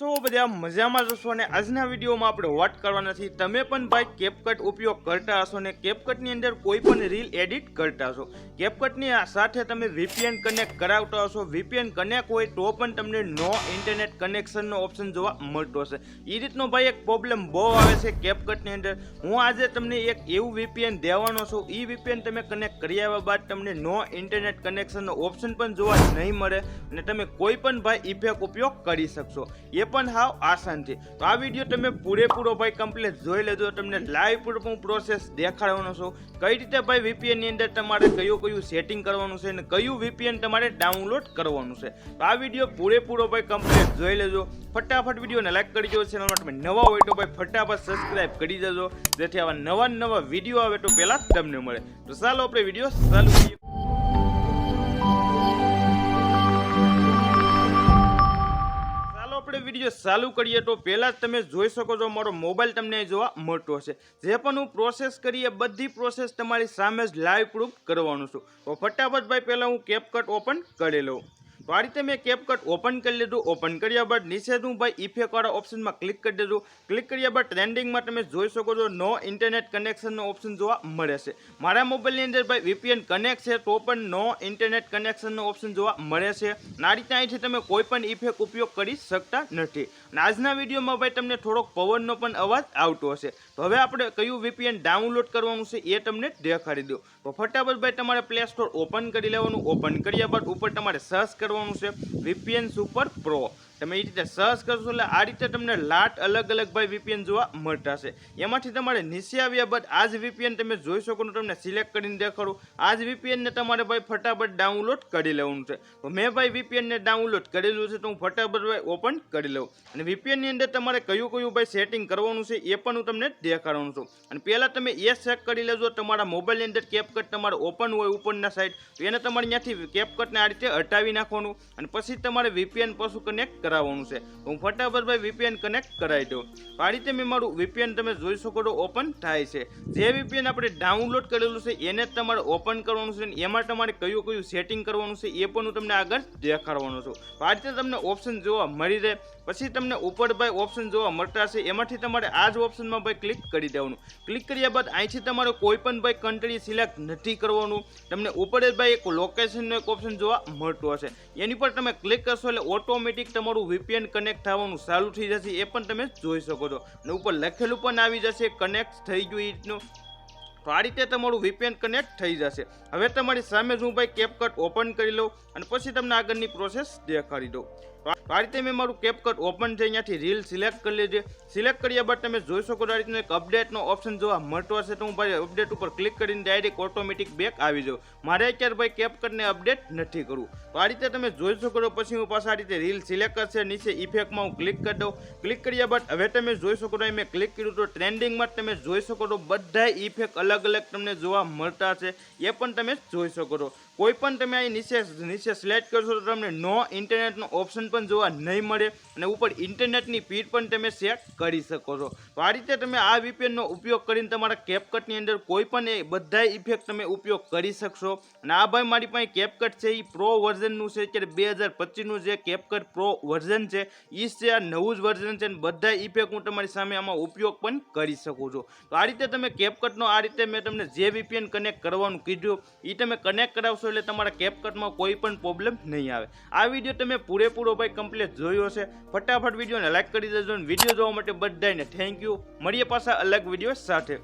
છો બધા મજામાં જશો અને આજના વિડીયોમાં આપણે વાત કરવાના છીએ, તમે પણ ભાઈ કેપકટ ઉપયોગ કરતા હશો ને કેપકટની અંદર કોઈ પણ રીલ એડિટ કરતા હશો. કેપકટની સાથે તમે વીપીએન કનેક્ટ કરાવતા હશો વીપીએન કનેક્ટ હોય તો પણ તમને નો ઇન્ટરનેટ કનેક્શનનો ઓપ્શન જોવા મળતો હશે. એ રીતનો ભાઈ એક પ્રોબ્લેમ બહુ આવે છે કેપકટની અંદર. હું આજે તમને એક એવું વીપીએન દેવાનો છું એ વીપીએન તમે કનેક્ટ કરી આવ્યા બાદ તમને નો ઇન્ટરનેટ કનેક્શનનો ઓપ્શન પણ જોવા નહીં મળે અને તમે કોઈ પણ ભાઈ ઇફેક્ટ ઉપયોગ કરી શકશો. એ પણ હાવ આસાન છે. તો આ વીડિયો તમે પૂરેપૂરો ભાઈ કમ્પ્લીટ જોઈ લેજો. તમને લાઈવ હું પ્રોસેસ દેખાડવાનો છું. કઈ રીતે ભાઈ વીપીએનની અંદર તમારે કયું કયું સેટિંગ કરવાનું છે અને કયું વીપીએન તમારે ડાઉનલોડ કરવાનું છે. તો આ વીડિયો પૂરેપૂરો ભાઈ કમ્પ્લીટ જોઈ લેજો. ફટાફટ વિડીયોને લાઈક કરી દેજો. ચેનલ તમે નવા હોય તો ભાઈ ફટાફટ સબસ્ક્રાઇબ કરી દેજો. જેથી આવા નવા નવા વીડિયો આવે તો પહેલાં તમને મળે. તો ચાલો આપણે વીડિયો ચાલુ કરીએ. વીડિયો ચાલુ કરીએ તો પહેલાં જ તમે જોઈ શકો છો, મારો મોબાઈલ તમને જોવા મળતો હશે. જે પણ હું પ્રોસેસ કરીએ, બધી પ્રોસેસ તમારી સામે જ લાઈવ પ્રૂફ કરવાનું છું. તો ફટાફટ ભાઈ, પહેલાં હું કેપકટ ઓપન કરી લઉં. તો આ રીતે મેં કેપકટ ઓપન કરી લીધું. ઓપન કર્યા બાદ નીચે હું ભાઈ ઇફેક્ટવાળા ઓપ્શનમાં ક્લિક કરી દીધું. ક્લિક કર્યા બાદ ટ્રેન્ડિંગમાં તમે જોઈ શકો છો નો ઇન્ટરનેટ કનેક્શનનો ઓપ્શન જોવા મળે છે. મારા મોબાઈલની અંદર ભાઈ વીપીએન કનેક્ટ છે, તો પણ નો ઇન્ટરનેટ કનેક્શનનો ઓપ્શન જોવા મળે છે. આ રીતે અહીંથી તમે કોઈ પણ ઇફેક્ટ ઉપયોગ કરી શકતા નથી. આજના વિડીયોમાં ભાઈ તમને થોડોક પવનનો પણ અવાજ આવતો હશે. તો હવે આપણે કયું વીપીએન ડાઉનલોડ કરવાનું છે એ તમને દેખાડી દો તો ફટાફટ ભાઈ તમારે પ્લે સ્ટોર ઓપન કરી લેવાનું. ઓપન કર્યા બાદ ઉપર તમારે સર્ચ કરવાનું છે. વીપીએન સુપર પ્રો તમે એ રીતે સર્ચ કરશો એટલે આ રીતે તમને લાટ અલગ અલગ ભાઈ વીપીએન જોવા મળતા છે એમાંથી તમારે નીચે આવ્યા બાદ આ જ વીપીએન તમે જોઈ શકો તમને સિલેક્ટ કરીને દેખાડું. આ જ વીપીએનને તમારે ભાઈ ફટાફટ ડાઉનલોડ કરી લેવાનું છે. તો મેં ભાઈ વીપીએનને ડાઉનલોડ કરેલું છે તો હું ફટાફટ ભાઈ ઓપન કરી લઉં. અને વીપીએનની અંદર તમારે કયું કયું ભાઈ સેટિંગ કરવાનું છે એ પણ હું તમને દેખાડવાનું છું. અને પહેલાં તમે એ ચેક કરી લેજો. તમારા મોબાઈલની અંદર કેપકટ તમારે ઓપન હોય ઉપરના સાઈડ તો એને તમારે ત્યાંથી કેપકટને આ રીતે હટાવી નાખવાનું. અને પછી તમારે વીપીએન પાછું કનેક્ટ કરાવવાનું છે. હું ફટાફટ ભાઈ વીપીએન કનેક્ટ કરાવી દઉં. તો આ રીતે મેં મારું વીપીએન તમે જોઈ શકો છો ઓપન થાય છે. જે વીપીએન આપણે ડાઉનલોડ કરેલું છે, એને જ તમારે ઓપન કરવાનું છે અને એમાં તમારે કયું કયું સેટિંગ કરવાનું છે, એ પણ હું તમને આગળ દેખાડવાનો છું. તો આ રીતે તમને ઓપ્શન જોવા મળી રહે. પછી તમને ઉપર ભાઈ ઓપ્શન જોવા મળતા હશે, એમાંથી તમારે આ જ ઓપ્શનમાં ભાઈ ક્લિક કરી દેવાનું. ક્લિક કર્યા બાદ અહીંથી તમારે કોઈ પણ ભાઈ કન્ટ્રી સિલેક્ટ નથી કરવાનું. તમને ઉપર જ ભાઈ એક લોકેશનનો એક ઓપ્શન જોવા મળતો હશે. એની પર તમે ક્લિક કરશો એટલે ઓટોમેટિક તમારું VPN કનેક્ટ થવાનું ચાલુ થઈ જશે, એ પણ તમે જોઈ શકો છો. અને ઉપર લખેલું પણ આવી જશે કનેક્ટ થઈ ગયું એ રીતનું. તો આ રીતે તમારું વીપીએન કનેક્ટ થઈ જશે. હવે તમારી સામે જ હું ભાઈ કેપકટ ઓપન કરી લઉં અને પછી તમને આગળની પ્રોસેસ દેખાડી દઉં. તો તો આ રીતે મેં મારું કેપકટ ઓપન છે ત્યાંથી રીલ સિલેક્ટ કરી લેજે. સિલેક્ટ કર્યા બાદ તમે જોઈ શકો આ રીતનું એક અપડેટનો ઓપ્શન જોવા મળતો હશે તો હું ભાઈ અપડેટ ઉપર ક્લિક કરીને ડાયરેક્ટ ઓટોમેટિક બેક આવી જાઉં. મારે અત્યારે ભાઈ કેપકટને અપડેટ નથી કરવું. તો આ રીતે તમે જોઈ શકો પછી હું પાછા આ રીતે રીલ સિલેક્ટ કરશે, નીચે ઇફેક્ટમાં હું ક્લિક કરી દઉં. ક્લિક કર્યા બાદ હવે તમે જોઈ શકો છો મેં ક્લિક કર્યું તો ટ્રેન્ડિંગમાં તમે જોઈ શકો છો બધા ઇફેક્ટ અલગ અલગ તમને જોવા મળતા છે એ પણ તમે જોઈ શકો છો. કોઈ પણ તમે અહીં નીચે નીચે સિલેક્ટ કરશો તો તમને નો ઇન્ટરનેટનો ઓપ્શન પણ જોવા નહીં મળે અને ઉપર ઇન્ટરનેટની સ્પીડ પણ તમે સેટ કરી શકો છો. તો આ રીતે તમે આ વીપીએનનો ઉપયોગ કરીને તમારા કેપકટની અંદર કોઈ પણ એ બધા ઇફેક્ટ તમે ઉપયોગ કરી શકશો. અને આ ભાઈ મારી પાસે કેપકટ છે એ પ્રો વર્ઝનનું છે, અત્યારે બે હજાર પચીસનું જે કેપકટ પ્રો વર્ઝન છે એ છે આ નવું જ વર્ઝન છે અને બધા ઇફેક્ટ હું તમારી સામે આમાં ઉપયોગ પણ કરી શકું છું. તો આ રીતે તમે કેપકટનો આ રીતે મેં તમને જે વીપીએન કનેક્ટ કરવાનું કીધું એ તમે કનેક્ટ કરાવશો એટલે તમારા કેપકટમાં કોઈ પણ પ્રોબ્લેમ નહીં આવે. આ વીડિયો તમે પૂરેપૂરો ભાઈ કમ્પ્લીટ જોયો છે ફટાફટ વિડીયોને લાઈક કરી દેજો વીડિયો જોવા માટે બધાને થેન્ક યુ મળીએ પાછા અલગ વીડિયો સાથે.